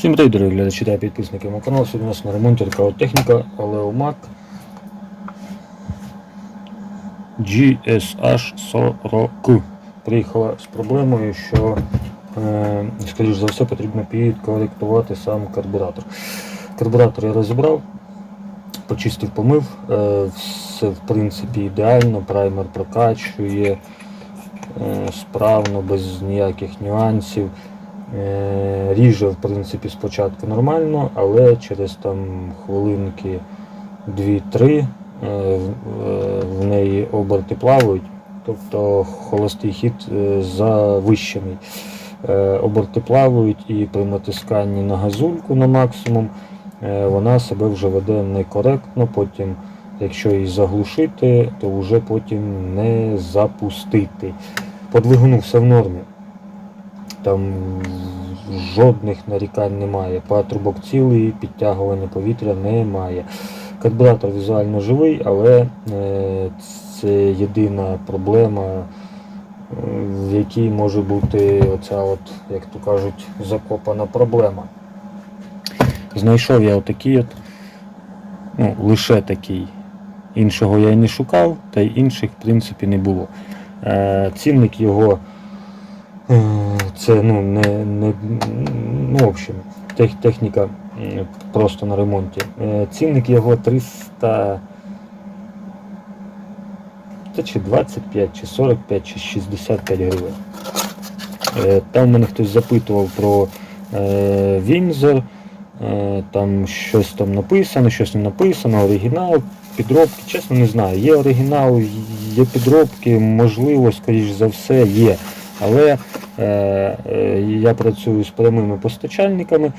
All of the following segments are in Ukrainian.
Всім привіт, дорогі глядачі та підписники мого каналу. Сьогодні у нас на ремонті така техніка Oleomac GSH40. Приїхала з проблемою, що, е, скоріш за все, потрібно підкоректувати сам карбюратор. Карбюратор я розібрав, почистив, помив, е, все в принципі ідеально, праймер прокачує е, справно, без ніяких нюансів. Е, Ріже, в принципі, спочатку нормально, але через там хвилинки 2-3 е, в- е, неї оберти плавають, тобто холостий хід завищений. Оберти плавають і при натисканні на газульку на максимум вона себе вже веде некоректно, потім, якщо її заглушити, то вже потім не запустити. По двигуну все в нормі. Там жодних нарікань немає. Патрубок цілий, підтягування повітря немає. Карбюратор візуально живий, але е, це єдина проблема, е, в якій може бути оця, от, як то кажуть, закопана проблема. Знайшов я отакий от, ну, лише такий. Іншого я і не шукав, та й інших, в принципі, не було. Е, цінник його Це ну, не, не ну, в общем, тех, техніка просто на ремонті. Е, Цінник його 300 це чи 25, чи 45, чи 65 гривень. Е, Там мене хтось запитував про е, Вінзор, е, там щось там написано, щось не написано, оригінал, підробки, чесно не знаю. Є оригінал, є підробки, можливо, скоріш за все, є. Але е, е, я працюю з прямими постачальниками.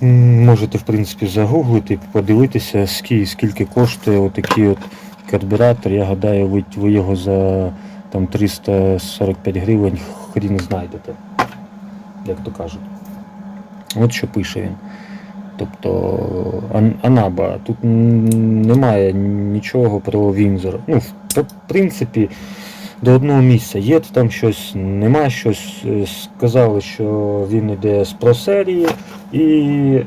Можете, в принципі, загуглити, подивитися, скільки, коштує отакий от карбюратор. Я гадаю, ви, ви його за там, 345 гривень хрін знайдете, як то кажуть. От що пише він. Тобто Анаба, тут немає нічого про Вінзор. Ну, в принципі, до одного місця. Є там щось, нема щось. Е, Сказали, що він йде з просерії і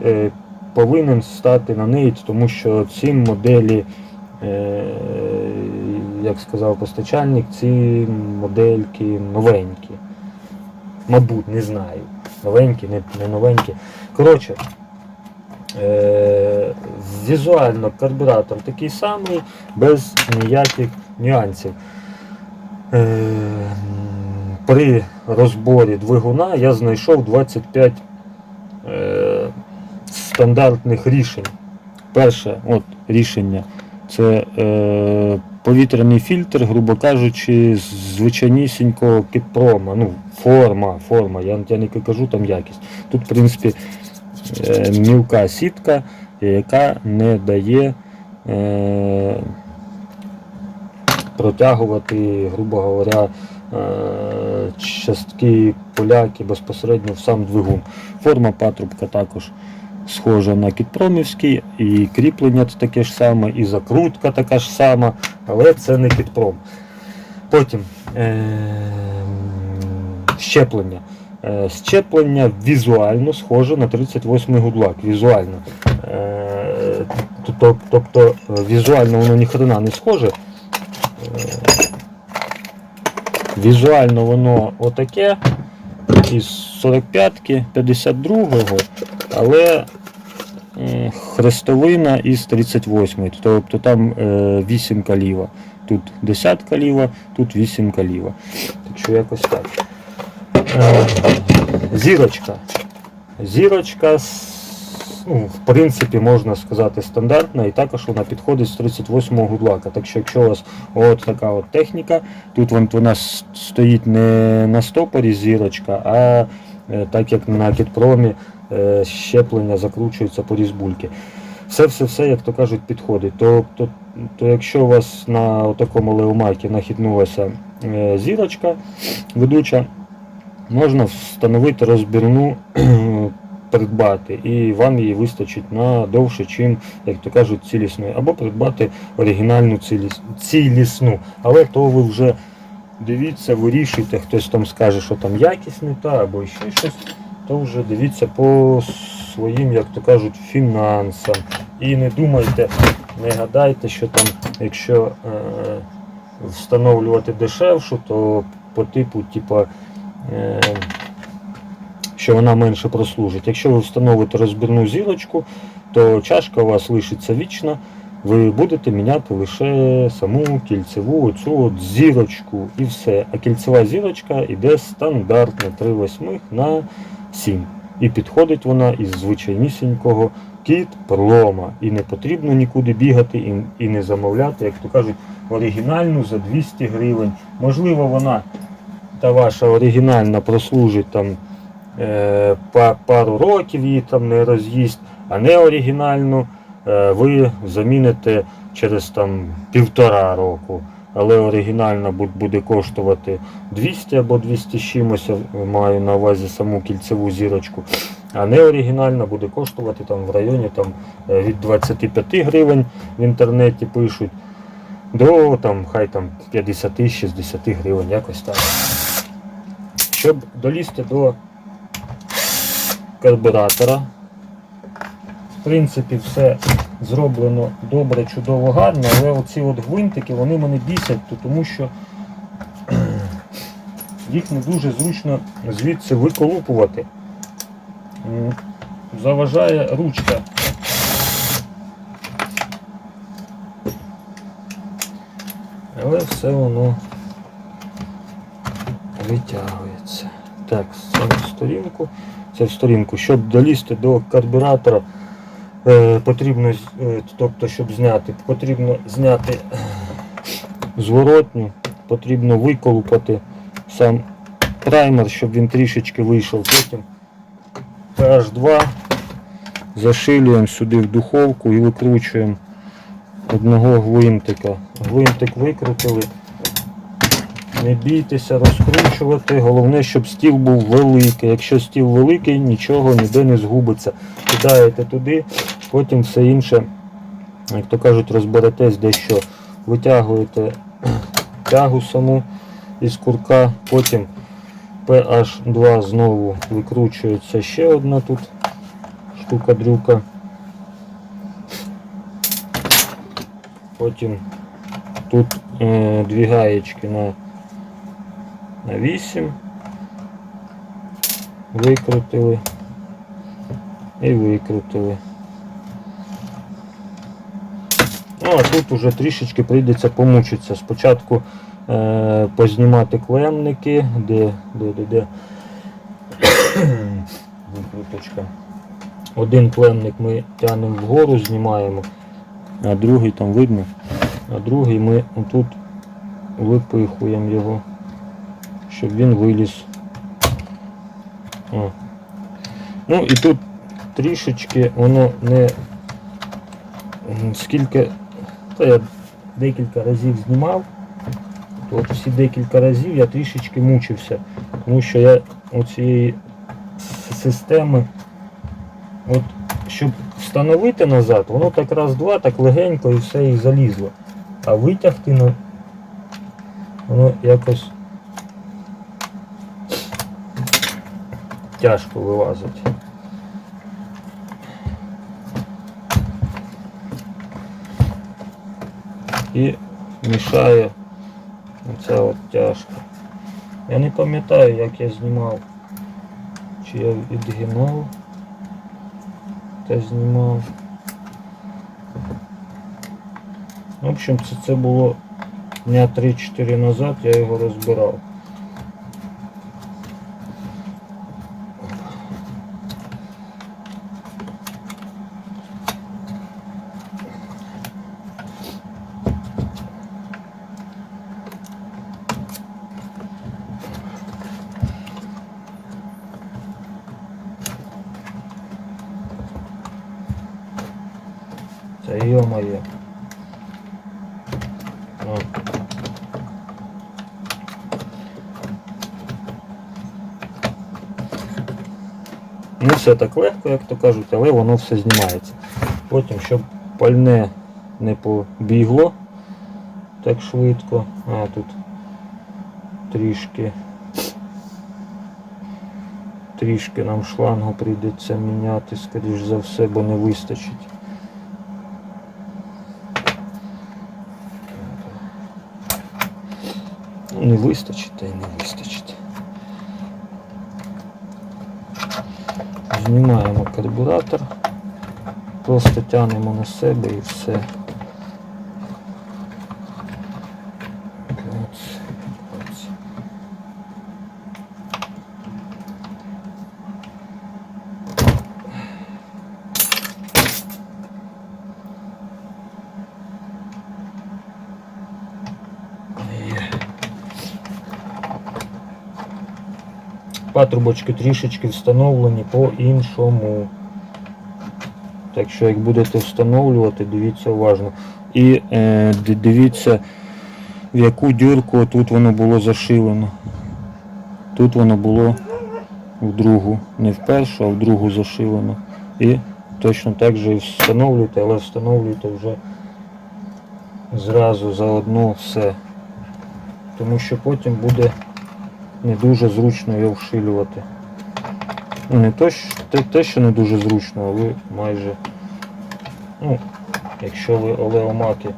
е, повинен стати на неї, тому що ці моделі, е, як сказав постачальник, ці модельки новенькі. Мабуть, не знаю. Новенькі, не, не новенькі. Коротше, е, візуально карбюратор такий самий, без ніяких нюансів. Е, При розборі двигуна я знайшов 25 е, стандартних рішень. Перше от, рішення це е, повітряний фільтр, грубо кажучи, звичайнісінького кітпрома. Ну, форма, форма, я, я не кажу там якість. Тут, в принципі, е, мілка сітка, яка не дає. Е, протягувати, грубо говоря, е, частки поляки безпосередньо в сам двигун. Форма патрубка також схожа на кітпромівський, і кріплення таке ж саме, і закрутка така ж сама, але це не кітпром. Потім е, щеплення. Е, Щеплення візуально схоже на 38-й гудлак. Візуально. Е, тобто, візуально воно ніхрена не схоже. Е, Візуально воно отаке із 45-ки, 52-го, але хрестовина із 38-ї. Тобто там е, 8 каліва. Тут 10 каліва, тут 8 каліва. Так що якось так. Е, Зірочка. Зірочка, ну, в принципі, можна сказати, стандартна, і також вона підходить з 38-го гудлака. Так що, якщо у вас от така от техніка, тут вона стоїть не на стопорі зірочка, а е, так як на кітпромі е, щеплення закручується по різбульки. Все-все-все, як то кажуть, підходить. То, то, то якщо у вас на такому леомакі нахитнулася е, зірочка ведуча, можна встановити розбірну придбати, і вам її вистачить на довше, чим, як то кажуть, цілісної, або придбати оригінальну ціліс, цілісну. Але то ви вже дивіться, вирішуйте, хтось там скаже, що там якість не та, або ще щось. то вже дивіться по своїм, як то кажуть, фінансам. І не думайте, не гадайте, що там, якщо е, встановлювати дешевшу, то по типу, типа, е, що вона менше прослужить. Якщо ви встановите розбірну зірочку, то чашка у вас лишиться вічно. Ви будете міняти лише саму кільцеву оцю от зірочку і все. А кільцева зірочка йде стандартно 3 восьмих на 7. І підходить вона із звичайнісінького кіт пролома. І не потрібно нікуди бігати і, не замовляти, як то кажуть, оригінальну за 200 гривень. Можливо, вона та ваша оригінальна прослужить там пару років, її там не роз'їсть, а не оригінальну е, ви заміните через там півтора року. Але оригінальна буде коштувати 200 або 200 чимось, маю на увазі саму кільцеву зірочку. А не оригінальна буде коштувати там в районі там, е, від 25 гривень в інтернеті пишуть до там, хай там 50-60 гривень, якось так. Щоб долізти до карбюратора, в принципі, все зроблено добре, чудово, гарно, але оці от гвинтики вони мене бісять, то тому що їх не дуже зручно звідси виколупувати. Заважає ручка. Але все воно витягується. Так, це в сторінку. В сторінку. Щоб долізти до карбюратора, е, потрібно, е, тобто, щоб зняти, потрібно зняти зворотню, потрібно виколупати сам праймер, щоб він трішечки вийшов. Потім PH2 зашилюємо сюди в духовку і викручуємо одного гвинтика. Гвинтик викрутили. Не бійтеся розкручувати. Головне, щоб стіл був великий. Якщо стіл великий, нічого ніде не згубиться. Кидаєте туди, потім все інше, як то кажуть, розберетесь дещо. Витягуєте тягу саму із курка, потім PH2 знову викручується ще одна тут штука-дрюка. Потім тут е, дві гаєчки на, на 8. Викрутили і викрутили. Ну, а тут уже трішечки прийдеться помучитися. Спочатку е, познімати клемники, де, де, де, де. Викруточка. Один клемник ми тягнемо вгору, знімаємо, а другий там видно, а другий ми отут випихуємо його, щоб він виліз. О. Ну і тут трішечки воно не скільки, та я декілька разів знімав, то от всі декілька разів я трішечки мучився, тому що я оцієї с- системи От, щоб встановити назад, воно так раз-два, так легенько і все і залізло. А витягти ну, воно якось тяжко вилазить. І мішає оця от тяжка. Я не пам'ятаю, як я знімав. Чи я відгинав та знімав. В общем, це, це було дня 3-4 назад, я його розбирав. Це йо-моє. Не все так легко, як то кажуть, але воно все знімається. Потім, щоб пальне не побігло так швидко. А тут трішки Трішки нам шлангу прийдеться міняти, скоріш за все, бо не вистачить. Не вистачить, та й не вистачить. Знімаємо карбюратор, просто тягнемо на себе і все. Клац, клац. Є. Патрубочки трішечки встановлені по-іншому. Так що як будете встановлювати, дивіться уважно. І е, дивіться, в яку дірку тут воно було зашилено. Тут воно було в другу, не в першу, а в другу зашилено. І точно так же і встановлюйте, але встановлюйте вже зразу заодно все. Тому що потім буде не дуже зручно його вшилювати. Ну, не те, те, що не дуже зручно, але майже. Ну, якщо ви олеомаки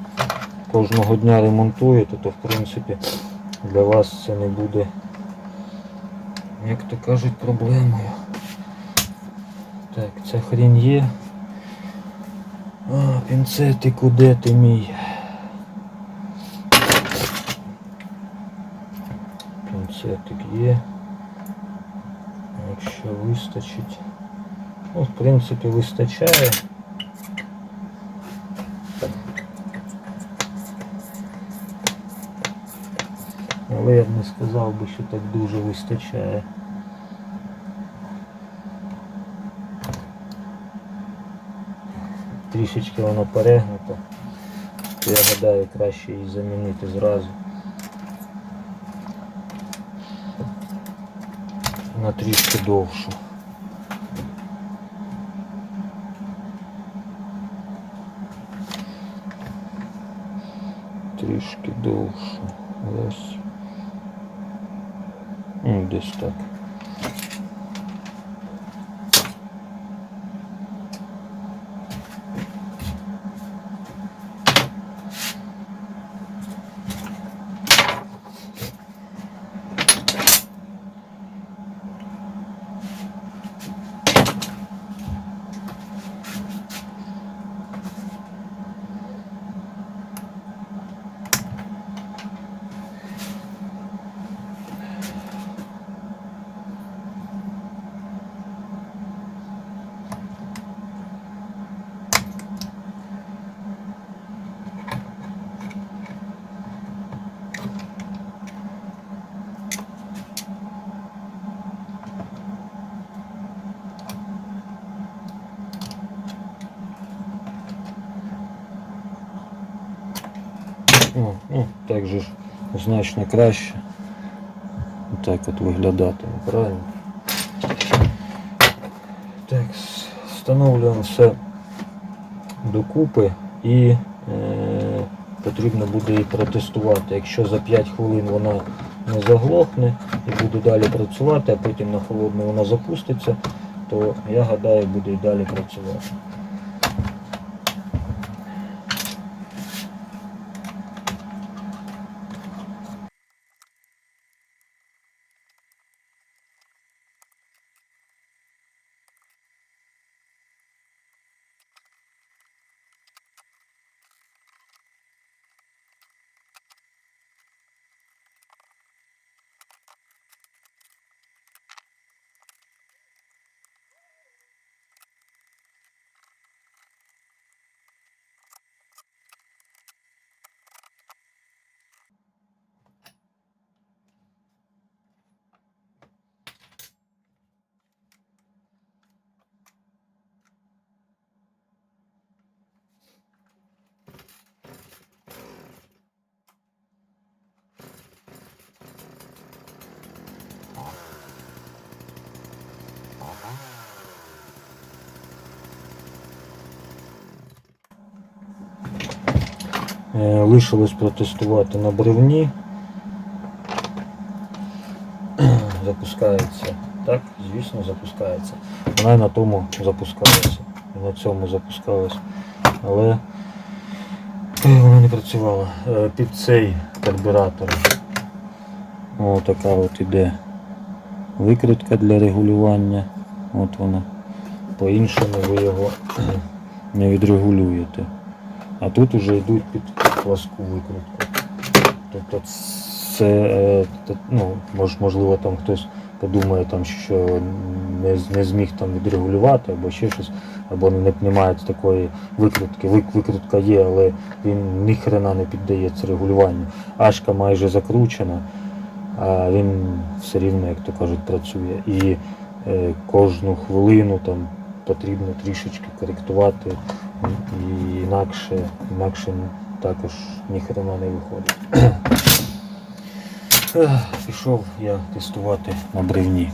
кожного дня ремонтуєте, то в принципі для вас це не буде, як то кажуть, проблемою. Так, ця хрінь є. А, пінцетику, де ти мій? Пінцетик є. Якщо вистачить. Ну, в принципі, вистачає. Але я б не сказав би, що так дуже вистачає. Трішечки воно перегнуто. Я гадаю, краще її замінити зразу. На трішки довшу. Трішки довшу. Ось. Ну, десь так. Так же ж значно краще. Так от виглядатиме, правильно? Так, встановлюємо все докупи і е, потрібно буде її протестувати. Якщо за 5 хвилин вона не заглохне і буде далі працювати, а потім на холодну вона запуститься, то я гадаю буде і далі працювати. Лишилось протестувати на бревні. Запускається так, звісно, запускається. Вона і на тому запускалася. І на цьому запускалась. Але е, вона не працювала. Е, Під цей карбюратор. О, така от іде викрутка для регулювання. От вона. По-іншому ви його не відрегулюєте. А тут вже йдуть під пласку викрутку. Тобто це е, ну, можливо там хтось подумає, там, що не, не зміг там відрегулювати або ще щось, або не, немає такої викрутки. Вик, викрутка є, але він ні хрена не піддається регулюванню. Ашка майже закручена, а він все рівно, як то кажуть, працює. І е, кожну хвилину там потрібно трішечки коректувати, і інакше, інакше також ніхрена не виходить. Пішов я тестувати на бревні.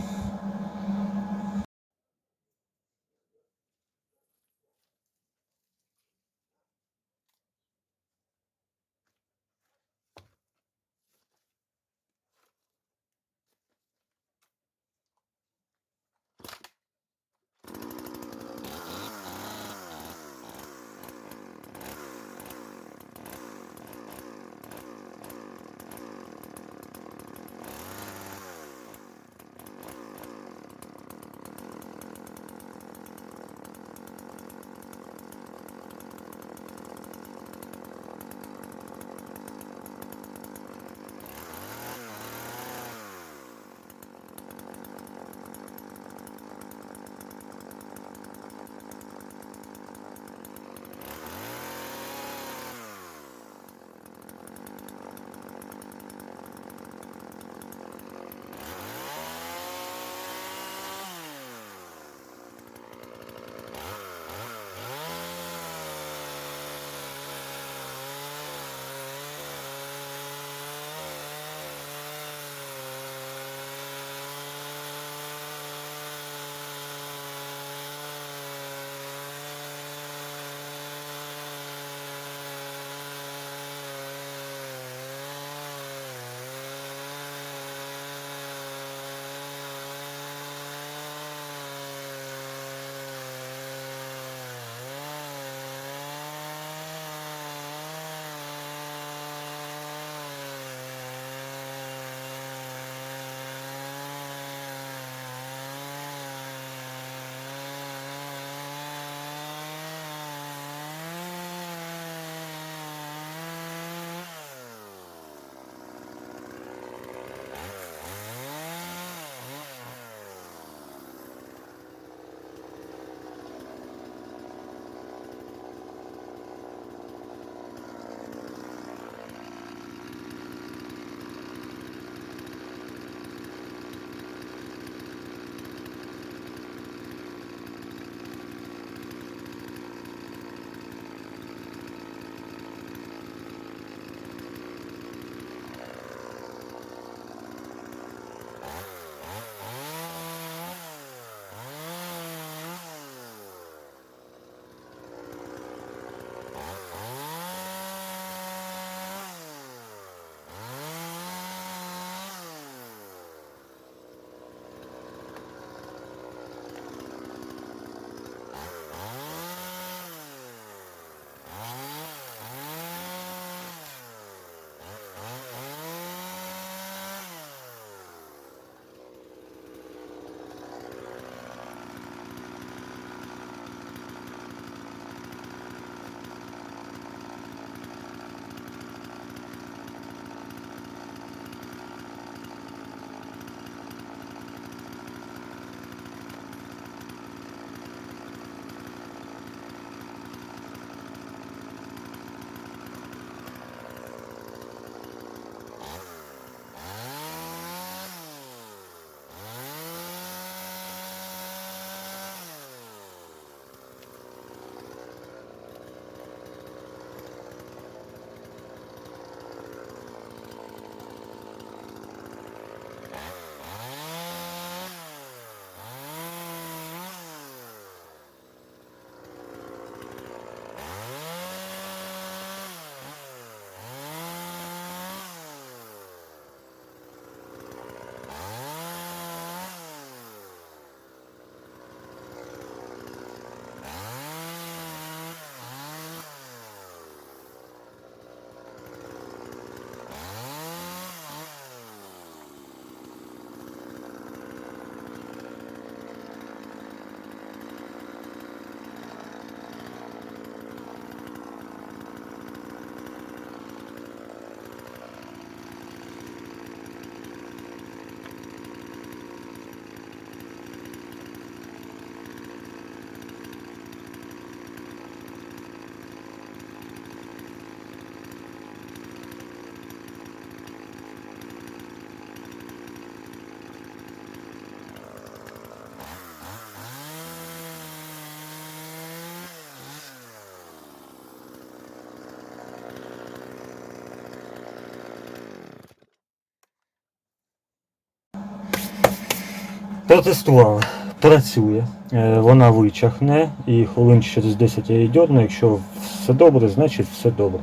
Протестували. Працює. Е, Вона вичахне і хвилин через 10 я її дьорну. Якщо все добре, значить все добре.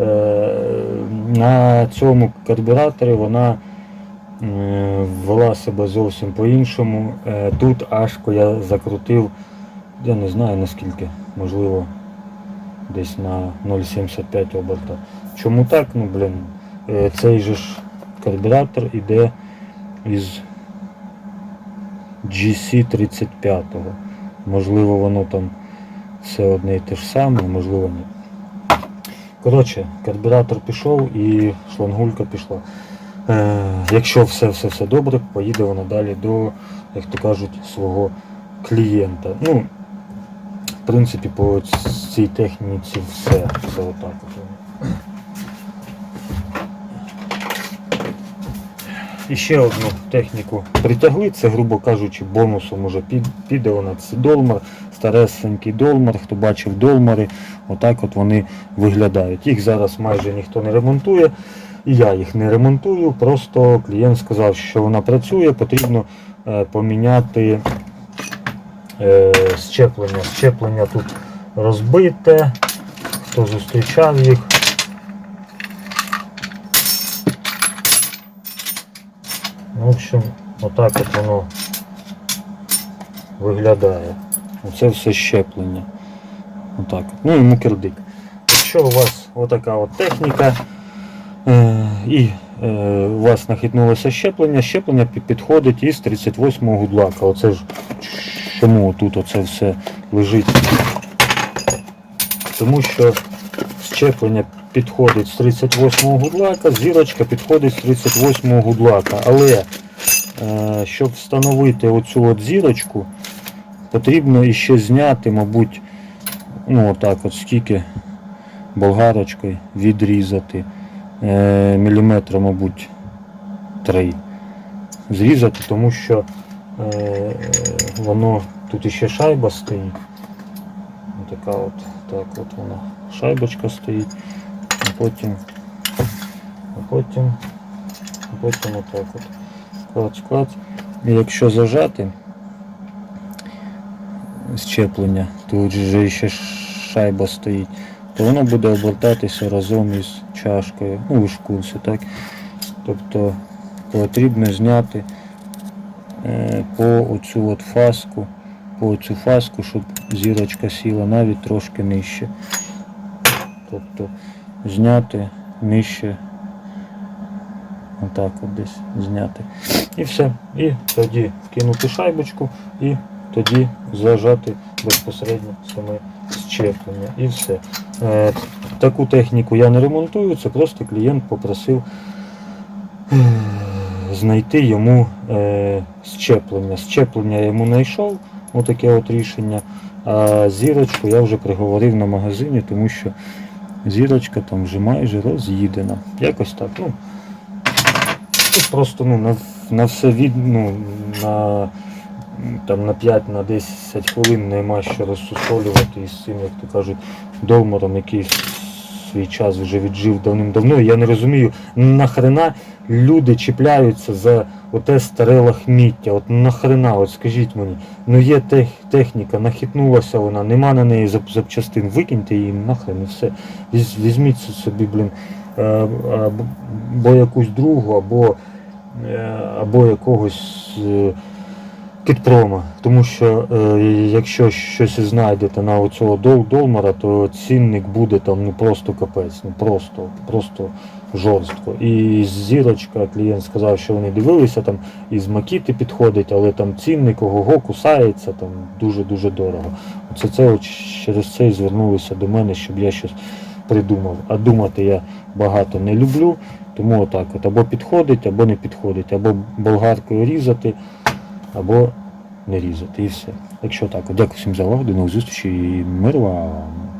Е, На цьому карбюраторі вона е, вела себе зовсім по-іншому. Тут ашко я закрутив, я не знаю наскільки, можливо, десь на 0,75 оберта. Чому так? Ну, блін, цей же ж карбюратор іде із GC35. Можливо, воно там все одне і те ж саме, можливо ні. Коротше, карбюратор пішов і шлангулька пішла. Е, якщо все, все, все добре, поїде вона далі до, як то кажуть, свого клієнта. Ну, в принципі, по цій техніці все. Все отак. І ще одну техніку притягли, це, грубо кажучи, бонусом уже піде вона. Це долмар, старесенький долмар, хто бачив долмари, отак от вони виглядають. Їх зараз майже ніхто не ремонтує, і я їх не ремонтую. Просто клієнт сказав, що вона працює, потрібно е, поміняти е, щеплення. Щеплення тут розбите, хто зустрічав їх. В общем, отак от воно виглядає. Оце все щеплення. Отак. Ну і мукердик. Якщо у вас отака от техніка е, і е, у вас нахитнулося щеплення, щеплення підходить із 38-го гудлака. Оце ж чому тут оце все лежить. Тому що щеплення підходить з 38-го гудлака, зірочка підходить з 38-го гудлака. Але е, щоб встановити оцю от зірочку, потрібно іще зняти, мабуть, ну отак от скільки болгарочкою відрізати. Е, міліметра, мабуть, 3. Зрізати, тому що е, воно тут іще шайба стоїть. Така от, так от вона шайбочка стоїть. Потім, потім, потім отак от. Клац, клац. І якщо зажати щеплення, тут же ще шайба стоїть, то воно буде обертатися разом із чашкою. Ну ви ж курсі, так? Тобто потрібно зняти е, по оцю от фаску, по цю фаску, щоб зірочка сіла навіть трошки нижче. Тобто зняти нижче. Отак от десь зняти. І все. І тоді вкинути шайбочку і тоді зажати безпосередньо саме щеплення. І все. Е, таку техніку я не ремонтую, це просто клієнт попросив е, знайти йому е, щеплення. Щеплення я йому знайшов, отаке от рішення. А зірочку я вже приговорив на магазині, тому що зірочка там вже майже роз'їдена. Якось так. Ну, просто ну, на, на все від, ну, на, там, на 5 на 10 хвилин нема що розсусолювати із цим, як то кажуть, долмором, який свій час вже віджив давним-давно. Я не розумію, нахрена люди чіпляються за оте старе лахміття. От нахрена, от скажіть мені, ну є тех, техніка, нахитнулася вона, нема на неї запчастин, викиньте її нахрен і все. Віз- Візьміть собі, блін, е, або якусь другу, або, е, або якогось е, кітпрома. Тому що е, якщо щось знайдете на оцього дол, долмара, то цінник буде там ну просто капець, ну просто, просто жорстко. І зірочка, клієнт сказав, що вони дивилися, там із Макіти підходить, але там цінник ого кусається, там дуже-дуже дорого. Оце це от через це і звернулися до мене, щоб я щось придумав. А думати я багато не люблю, тому отак от або підходить, або не підходить, або болгаркою різати, або не різати. І все. Якщо так, дякую всім за увагу, до нових зустрічей і миру вам.